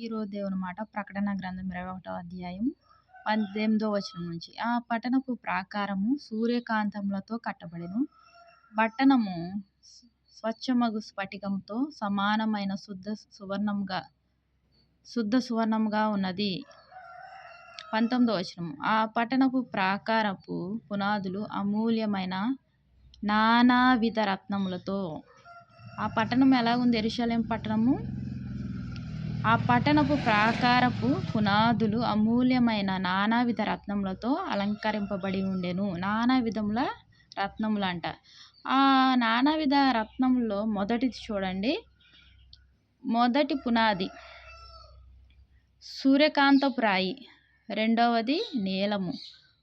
ఈరోజు దేవుని మాట ప్రకటన గ్రంథం ఇరవై ఒకటో అధ్యాయం పద్దెనిమిదో వచనం నుంచి. ఆ పట్టణపు ప్రాకారము సూర్యకాంతములతో కట్టబడెను. పట్టణము స్వచ్ఛమగు స్ఫటికంతో సమానమైన శుద్ధ సువర్ణముగా శుద్ధ సువర్ణముగా ఉన్నది. పంతొమ్మిదో వచనం ఆ పట్టణపు ప్రాకారపు పునాదులు అమూల్యమైన నానావిధ రత్నములతో. ఆ పట్టణం ఎలా ఉంది పట్టణము ఆ పట్టణపు ప్రాకారపు పునాదులు అమూల్యమైన నానావిధ రత్నములతో అలంకరింపబడి ఉండెను. నానా విధముల రత్నములంట. ఆ నానావిధ రత్నంలో మొదటిది చూడండి. మొదటి పునాది సూర్యకాంతపు రాయి. రెండవది నీలము.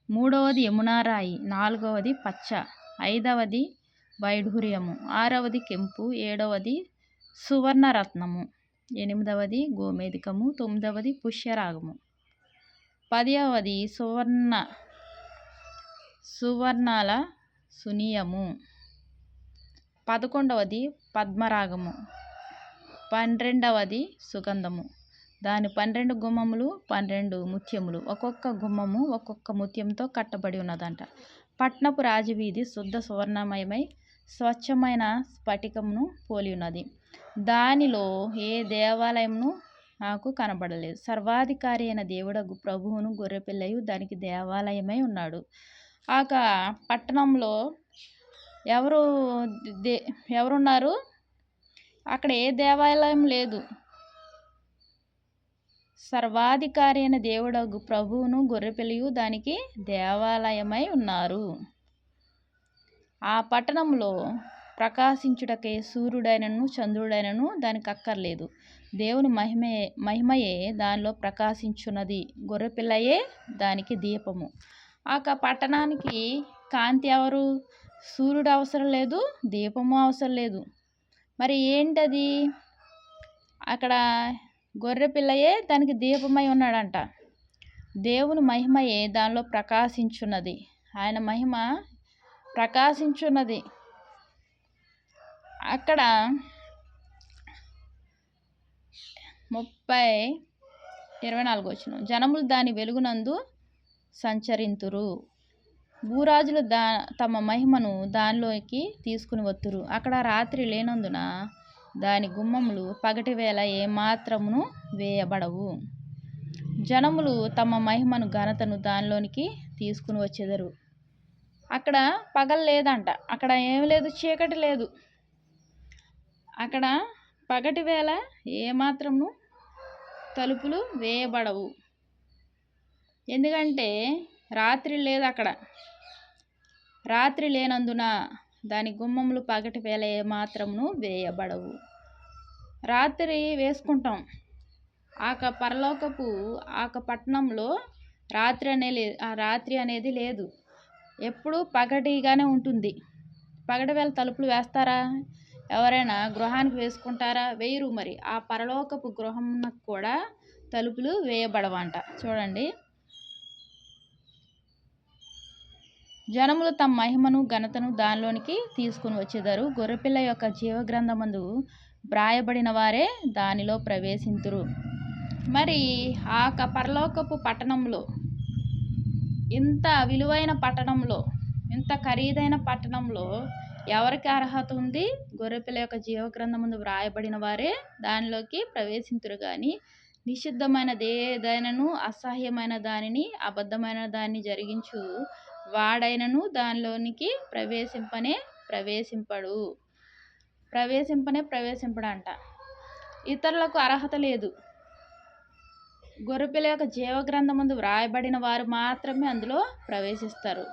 మూడవది యమునారాయి నాలుగవది పచ్చ. ఐదవది వైఢూర్యము. ఆరవది కెంపు. ఏడవది సువర్ణరత్నము. ఎనిమిదవది గోమేధికము తొమ్మిదవది పుష్యరాగము. పదవది సువర్ణ సువర్ణాల సునీయము. పదకొండవది పద్మరాగము. పన్నెండవది సుగంధము. దాని పన్నెండు గుమ్మములు పన్నెండు ముత్యములు. ఒక్కొక్క గుమ్మము ఒక్కొక్క ముత్యంతో కట్టబడి ఉన్నదంట. పట్నపు రాజవీధి శుద్ధ సువర్ణమయమై స్వచ్ఛమైన స్ఫటికమును పోలి ఉన్నది. దానిలో ఏ దేవాలయమును నాకు కనబడలేదు. సర్వాధికారి అయిన దేవుడగు ప్రభువును గొర్రెపిల్లయు దానికి దేవాలయమై ఉన్నాడు. ఆక పట్టణంలో ఎవరు దే ఎవరున్నారు? అక్కడ ఏ దేవాలయం లేదు. సర్వాధికారి అయిన దేవుడగు ప్రభువును గొర్రెపిల్లయు దానికి దేవాలయమై ఉన్నారు. ఆ పట్టణంలో ప్రకాశించుటకే సూర్యుడైనను చంద్రుడైనను దానికి అక్కర్లేదు. దేవుని మహిమే మహిమయే దానిలో ప్రకాశించున్నది. గొర్రెపిల్లయే దానికి దీపము. ఆ పట్టణానికి కాంతి ఎవరు? సూర్యుడు అవసరం లేదు దీపము అవసరం లేదు. మరి ఏంటది? అక్కడ గొర్రె పిల్లయే దానికి దీపమై ఉన్నాడంట. దేవుని మహిమయే దానిలో ప్రకాశించున్నది. ఆయన మహిమ ప్రకాశించున్నది. అక్కడ ముప్పై ఇరవై నాలుగు వచ్చిన. జనములు దాని వెలుగునందు సంచరింతురు. భూరాజులు దా తమ మహిమను దానిలోకి తీసుకుని వత్తురు. అక్కడ రాత్రి లేనందున దాని గుమ్మములు పగటి వేళ ఏమాత్రమును వేయబడవు. జనములు తమ మహిమను ఘనతను దానిలోనికి తీసుకుని వచ్చేదరు. అక్కడ పగలు లేదంట. అక్కడ ఏం లేదు చీకటి లేదు. అక్కడ పగటి వేళ ఏమాత్రము తలుపులు వేయబడవు. ఎందుకంటే రాత్రి లేదు అక్కడ. రాత్రి లేనందున దాని గుమ్మములు పగటి వేళ ఏమాత్రమును వేయబడవు. రాత్రి వేసుకుంటాం. ఆక పరలోకపు ఆక పట్టణంలో రాత్రి అనే రాత్రి అనేది లేదు. ఎప్పుడు పగటిగానే ఉంటుంది. పగటి వేళ తలుపులు వేస్తారా? ఎవరైనా గృహానికి వేసుకుంటారా? వేయరు మరి. ఆ పరలోకపు గృహమునకు కూడా తలుపులు వేయబడవంట. చూడండి. జనములు తమ మహిమను ఘనతను దానిలోనికి తీసుకుని వచ్చేదారు. గొర్రెపిల్ల యొక్క జీవగ్రంథమందు వ్రాయబడిన వారే దానిలో ప్రవేశింతురు. మరి ఆ పరలోకపు పట్టణంలో ఇంత విలువైన పట్టణంలో ఇంత ఖరీదైన పట్టణంలో ఎవరికి అర్హత ఉంది? గొర్రెపిల్ల యొక్క జీవగ్రంథం ముందు వ్రాయబడిన వారే దానిలోకి ప్రవేశింతురు కానీ నిషిద్ధమైన దేదైనను అసహ్యమైన దానిని అబద్ధమైన దాన్ని జరిగించు వాడైనను దానిలోనికి ప్రవేశింపనే ప్రవేశింపడు. ప్రవేశింపనే ప్రవేశింపడంట. ఇతరులకు అర్హత లేదు. గొర్రెపిల్ల యొక్క జీవగ్రంథం ముందు వ్రాయబడిన వారు మాత్రమే అందులో ప్రవేశిస్తారు.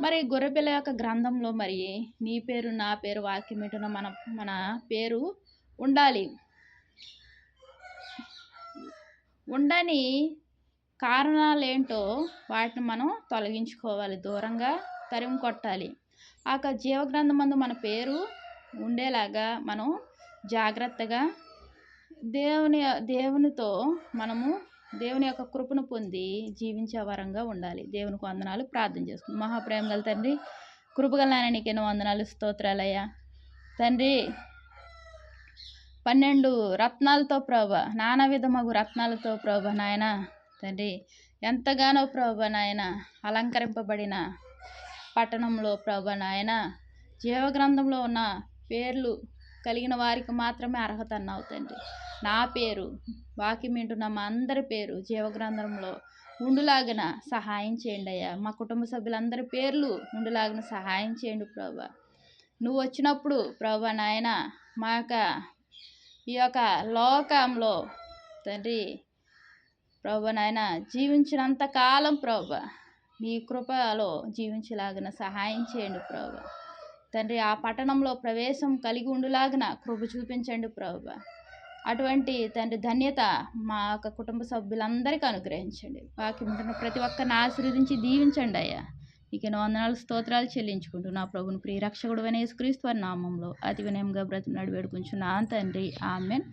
మరి గొర్రెపిల్ల యొక్క గ్రంథంలో మరి నీ పేరు నా పేరు వాక్యం మన మన పేరు ఉండాలి. ఉండని కారణాలు ఏంటో వాటిని మనం తొలగించుకోవాలి. దూరంగా తరిమి కొట్టాలి. ఆ జీవగ్రంథం ముందు మన పేరు ఉండేలాగా మనం జాగ్రత్తగా దేవుని దేవునితో మనము దేవుని యొక్క కృపను పొంది జీవించే వరంగా ఉండాలి. దేవునికి వందనాలు. ప్రార్థన చేస్తుంది మహాప్రేమ గల తండ్రి కృపగల నీకు వందనాలు. స్తోత్రాలయ్యా. తండ్రి పన్నెండు రత్నాలతో ప్రభ నానా విధమగు రత్నాలతో ప్రభా నాయన తండ్రి ఎంతగానో ప్రభ నాయన అలంకరింపబడిన పట్టణంలో ప్రభ నాయన జీవగ్రంథంలో ఉన్న పేర్లు కలిగిన వారికి మాత్రమే అర్హత అన్నావు తండ్రి. నా పేరు వాక్యం వింటున్న మా అందరి పేరు జీవగ్రంథంలో ఉండులాగిన సహాయం చేయండి అయ్యా. మా కుటుంబ సభ్యులందరి పేర్లు ఉండులాగిన సహాయం చేయండి ప్రభా. నువ్వు వచ్చినప్పుడు ప్రభా నాయన మా యొక్క ఈ యొక్క లోకంలో తండ్రి ప్రభా నాయన జీవించినంత కాలం ప్రభా నీ కృపలో జీవించలాగిన సహాయం చేయండి ప్రభా. తండ్రి ఆ పట్టణంలో ప్రవేశం కలిగి ఉండులాగిన కృప చూపించండి ప్రభా. అటువంటి తండ్రి ధన్యత మా యొక్క కుటుంబ సభ్యులందరికీ అనుగ్రహించండి. బాకీ ఉంటున్న ప్రతి ఒక్కరిని ఆశీర్వదించి దీవించండి అయ్యా. నీకు ఎన్నో వందనాలు స్తోత్రాలు చెల్లించుకుంటూ నా ప్రభుని ప్రియ రక్షకుడు యేసుక్రీస్తు వారి నామంలో అతి వినయంగా బ్రతిమలాడి వేడుకుంటున్నా తండ్రి ఆమెన్.